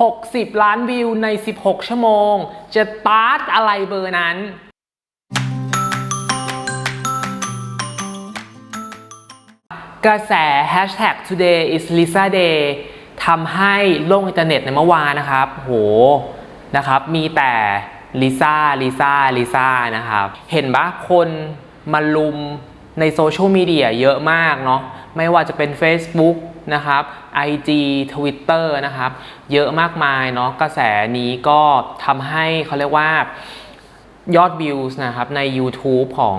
60 ล้านวิวใน 16 ชั่วโมง จะตาร์ทอะไรเบอร์นั้น กระแส hashtag today is Lisa Day ทำให้โลกอินเทอร์เน็ตในเมื่อวานนะครับ โห นะครับ มีแต่ลิซ่า ลิซ่า ลิซ่า นะครับ เห็นปะคนมาลุม ในโซเชียลมีเดียเยอะมากเนาะไม่ว่าจะเป็น Facebook นะครับ IG Twitter นะครับ เยอะมากมายเนาะกระแสนี้ก็ทำให้เขาเรียกว่ายอดวิวนะครับใน YouTube ของ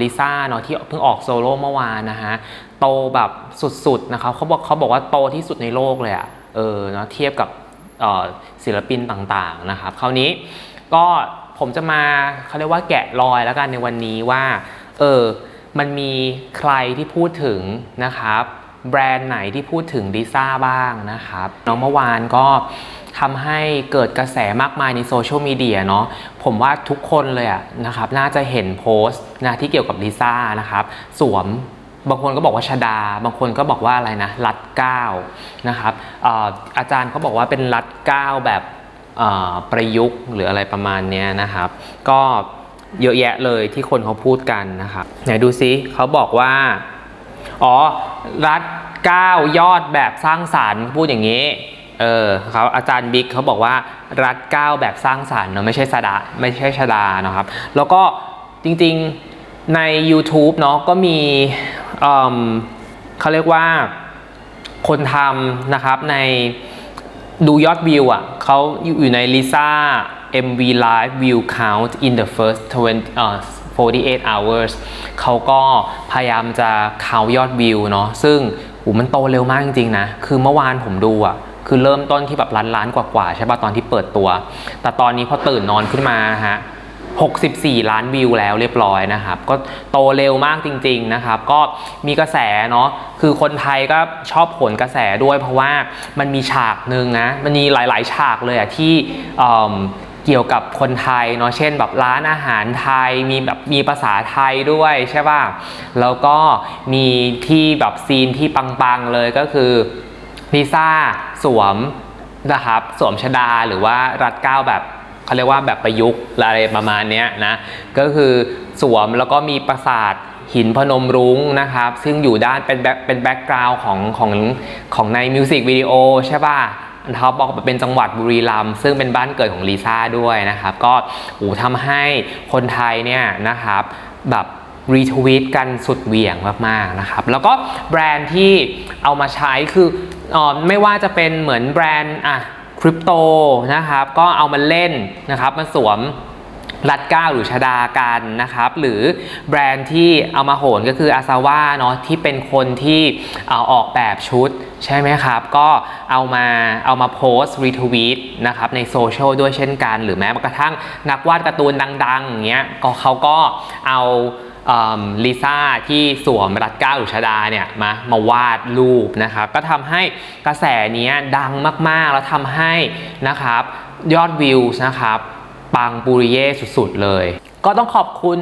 ลิซ่าเนาะที่เพิ่งออกโซโล่เมื่อวานนะฮะ โตแบบสุดๆนะครับเขาบอกเขาบอกว่าโตที่สุดในโลกเลยอะเออเนาะเทียบกับศิลปินต่างๆนะครับคราวนี้ก็ผมจะมาเขาเรียกว่าแกะรอยแล้วกันในวันนี้ว่าเออ มันมีใครที่พูดถึงนะครับแบรนด์ไหนที่พูดถึงลิซ่าบ้างนะครับเนาะเมื่อวานก็ทำให้เกิดกระแสมากมายในโซเชียลมีเดียเนาะผมว่าทุกคนเลยอะนะครับ น่าจะเห็นโพสต์นะที่เกี่ยวกับลิซ่านะครับ สวมบางคนก็บอกว่าชดา บางคนก็บอกว่าอะไรนะ รัดเก้านะครับเอ่อาจารย์เขาบอกว่าเป็นรัดเก้าแบบประยุกต์หรืออะไรประมาณนี้นะครับ ก็ เยอะแยะเลยที่คนเขาพูดกันนะครับไหนดูซิเขาบอกว่า อ๋อ รัฐ9ยอดแบบสร้างสารรค์พูดอย่างนี้ เออเขาอาจารย์บิ๊กเขาบอกว่ารัฐ9แบบสร้างสารรค์เนอะไม่ใช่สดาไม่ใช่ชดานะครับ แล้วก็จริงๆใน YouTube เนาะก็มีเเขาเรียกว่าคนทำนะครับในดูยอดวิวอะเขาอยู่ใน Lisa MV Live View Count in the first 20 48 hours เขาก็พยายามจะเขายอดวิวเนาะซึ่งโหมันโตเร็วมากจริงๆนะ คือเมื่อวานผมดูอะคือเริ่มต้นที่แบบล้านล้านกว่าๆใช่ป่ะตอนที่เปิดตัว แต่ตอนนี้พอตื่นนอนขึ้นมาฮะ64 ล้านวิวแล้วเรียบร้อยนะครับ ก็โตเร็วมากจริง ๆนะครับ ก็มีกระแสเนาะคือคนไทยก็ชอบผลกระแสด้วยเพราะว่ามันมีฉากหนึ่งนะมันมีหลาย ๆ ฉากเลยอะที่ เกี่ยวกับคนไทยเนาะเช่นแบบร้านอาหารไทยมีแบบมีภาษาไทยด้วยใช่ป่ะแล้วก็มีที่แบบซีนที่ปังๆเลยก็คือลิซ่าสวมนะครับสวมชดาหรือว่ารัดเก้าแบบเขาเรียกว่าแบบประยุกต์อะไรประมาณเนี้ยนะก็คือสวมแล้วก็มีปราสาทหินพนมรุ้งนะครับ ซึ่งอยู่ด้านเป็นแบ็คเป็นแบ็กกราวน์ของของของในมิวสิกวิดีโอใช่ป่ะ เขาบอกว่าเป็นจังหวัดบุรีรัมย์ซึ่งเป็นบ้านเกิดของลิซ่าด้วยนะครับ ก็โอ้ทำให้คนไทยเนี่ยนะครับแบบรีทวีตกันสุดเหวี่ยงมากๆนะครับ แล้วก็แบรนด์ที่เอามาใช้คือออไม่ว่าจะเป็นเหมือนแบรนด์อะคริปโตนะครับ ก็เอามาเล่นนะครับมาสวม รัดเก้าหรือชดากันนะครับ หรือแบรนด์ที่เอามาโหนก็คืออาซาว่าเนาะที่เป็นคนที่เอาออกแบบชุดใช่ไหมครับ ก็เอามาเอามาโพสต์รีทวีตนะครับในโซเชียลด้วยเช่นกัน หรือแม้กระทั่งนักวาดการ์ตูนดังๆอย่างเงี้ยก็เขาก็เอาลิซ่าที่สวมรัดเก้าหรือชดาเนี่ยมามาวาดรูปนะครับ ก็ทำให้กระแสเนี้ยดังมากๆ แล้วทำให้นะครับยอดวิวนะครับ ปังปุริเย่สุดๆเลย ก็ต้องขอบคุณ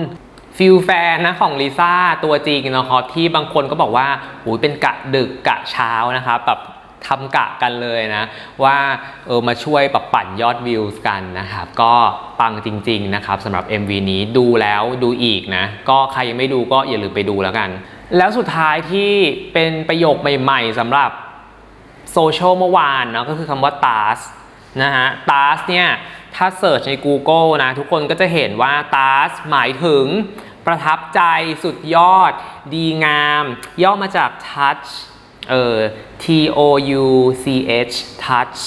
ฟิลแฟนนะของลิซ่าตัวจริงนะครับที่บางคนก็บอกว่าอุยเป็นกะดึกกะเช้านะครับแบบทำกะกันเลยนะ ว่าเออมาช่วยปรับปั่นยอดวิวกันนะครับ ก็ปังจริง ๆ นะครับสำหรับ MV นี้ดูแล้วดูอีกนะ ก็ใครยังไม่ดูก็อย่าลืมไปดูแล้วกัน แล้วสุดท้ายที่เป็นประโยคใหม่ ๆสำหรับโซเชียลเมื่อวานเนาะก็คือคำว่า TAS นะฮะ TAS เนี่ย ถ้าเสิร์ชใน Google นะทุกคนก็จะเห็นว่า TAS หมายถึงประทับใจสุดยอด ดีงาม ย่อมาจาก touch เออ T O U C H touch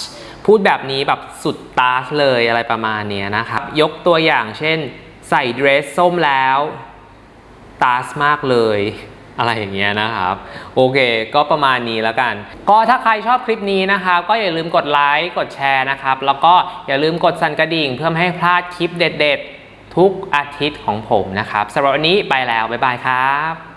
พูดแบบนี้แบบสุดตาสเลยอะไรประมาณนี้นะครับ ยกตัวอย่างเช่น ใส่เดรสส้มแล้ว ตาสมากเลย อะไรอย่างเงี้ยนะครับ โอเค ก็ประมาณนี้แล้วกัน ก็ถ้าใครชอบคลิปนี้นะครับ ก็อย่าลืมกดไลค์กดแชร์นะครับ แล้วก็อย่าลืมกดสั่นกระดิ่ง เพื่อไม่ให้พลาดคลิปเด็ด ๆ ทุกอาทิตย์ของผมนะครับสำหรับวันนี้ไปแล้ว บ๊ายบายครับ